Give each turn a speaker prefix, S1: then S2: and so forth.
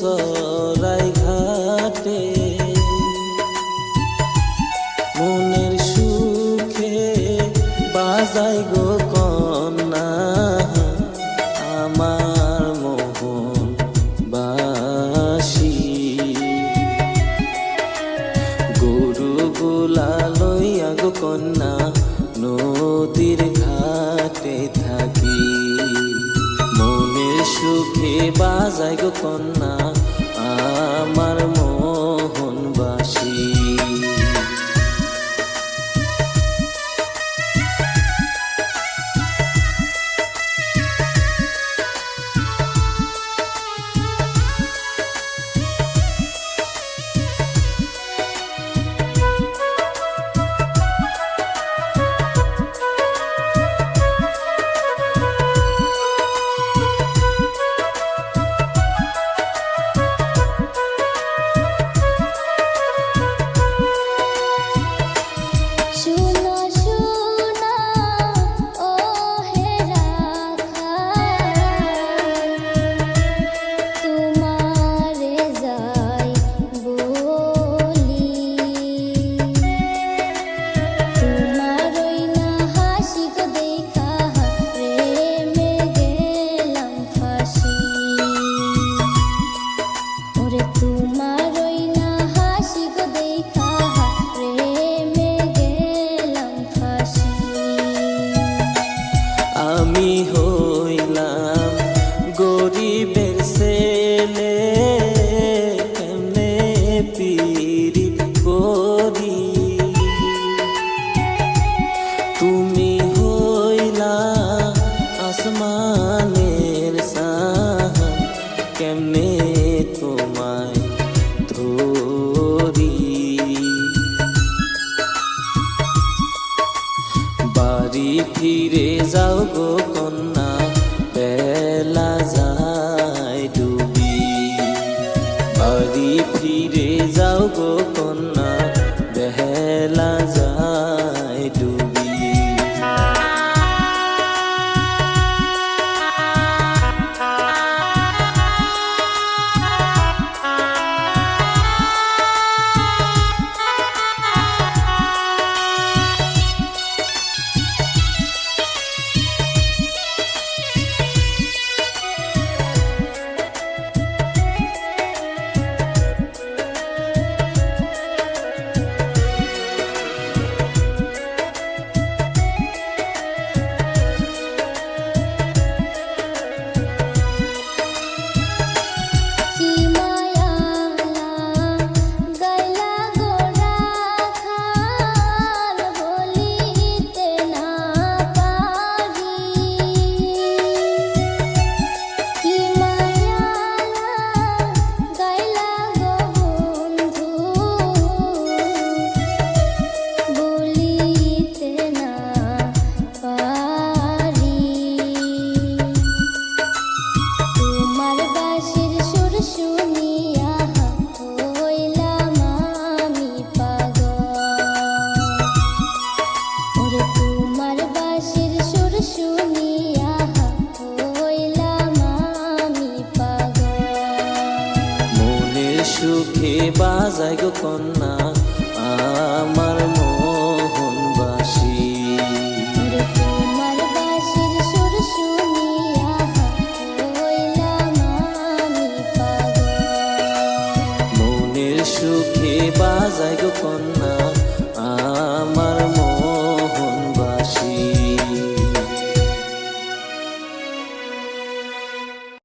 S1: সরাই ঘাটে। মনের সুখে বাজাই গো কন্যা, আমার মোহন বাসি। গরু গুলা লইয়া গো নদীর ঘাটে সুখে বাজায় গো কন্যা আমার মোহন বাড়ি ফিরে যাও গো কন্যা, বেলা যায় ডুবি। বাড়ি ফিরে যাও গো কন্যা, বেলা যায় বাজায় গো কন্যা আমার মোহন বাসি। মনের সুখে বাজায় গো কন্যা আমার মন